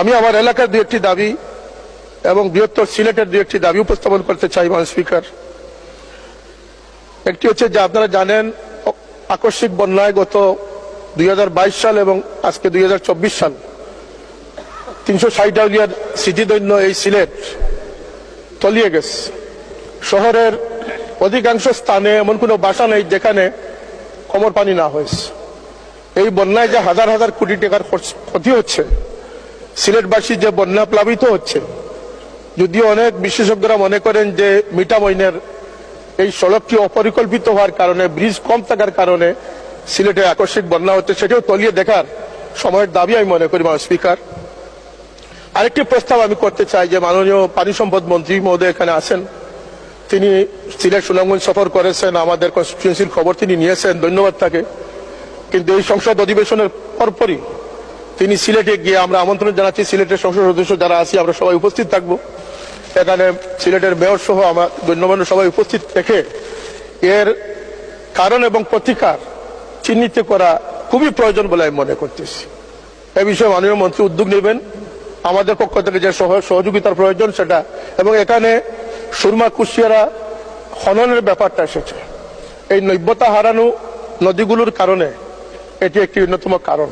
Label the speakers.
Speaker 1: আমি আমার এলাকার দু একটি দাবি এবং বৃহত্তর সিলেটের দু একটি দাবি উপস্থাপন করতে চাই মান স্পিকার। একটি হচ্ছে যে আপনারা জানেন, আকস্মিক বন্যায় গত দুই হাজার বাইশ সাল এবং আজকে দু হাজার চব্বিশ সাল তিনশো ষাট আউলিয়ার স্মৃতিদৈন্য এই সিলেট তলিয়ে গেছে। শহরের অধিকাংশ স্থানে এমন কোনো বাসা নেই যেখানে কোমর পানি না হয়েছে। এই বন্যায় যে হাজার হাজার কোটি টাকার ক্ষতি হচ্ছে সিলেটবাসী যে বন্যা প্লাবিত হচ্ছে, যদিও অনেক বিশেষজ্ঞরা মনে করেন যে মিঠামইনের এই সড়কটি অপরিকল্পিত হওয়ার কারণে, ব্রিজ কম থাকার কারণে সিলেটে আকস্মিক বন্যা হচ্ছে, সেটাও তলিয়ে দেখার সময়ের দাবি আমি মনে করি, মাননীয় স্পিকার। আরেকটি প্রস্তাব আমি করতে চাই, যে মাননীয় পানি সম্পদ মন্ত্রী মহোদয় এখানে আছেন। তিনি সিলেট সুনামগঞ্জ সফর করেছেন, আমাদের কনস্টিটিউন্সির খবর তিনি নিয়েছেন, ধন্যবাদ তাকে। কিন্তু এই সংসদ অধিবেশনের পরপরই তিনি সিলেটে গিয়ে আমরা আমন্ত্রণ জানাচ্ছি। সিলেটের সংসদ সদস্য যারা আছি, আমরা সবাই উপস্থিত থাকব। এখানে সিলেটের মেয়র সহ আমার গণ্যমান্য সবাই উপস্থিত থেকে এর কারণ এবং প্রতিকার চিহ্নিত করা খুবই প্রয়োজন বলে আমি মনে করতেছি। এ বিষয়ে মাননীয় মন্ত্রী উদ্যোগ নেবেন। আমাদের পক্ষ থেকে যে সহ- সহযোগিতার প্রয়োজন সেটা, এবং এখানে সুরমা কুশিয়ারা খননের ব্যাপারটা এসেছে। এই নৈব্যতা হারানো নদীগুলোর কারণে এটি একটি অন্যতম কারণ।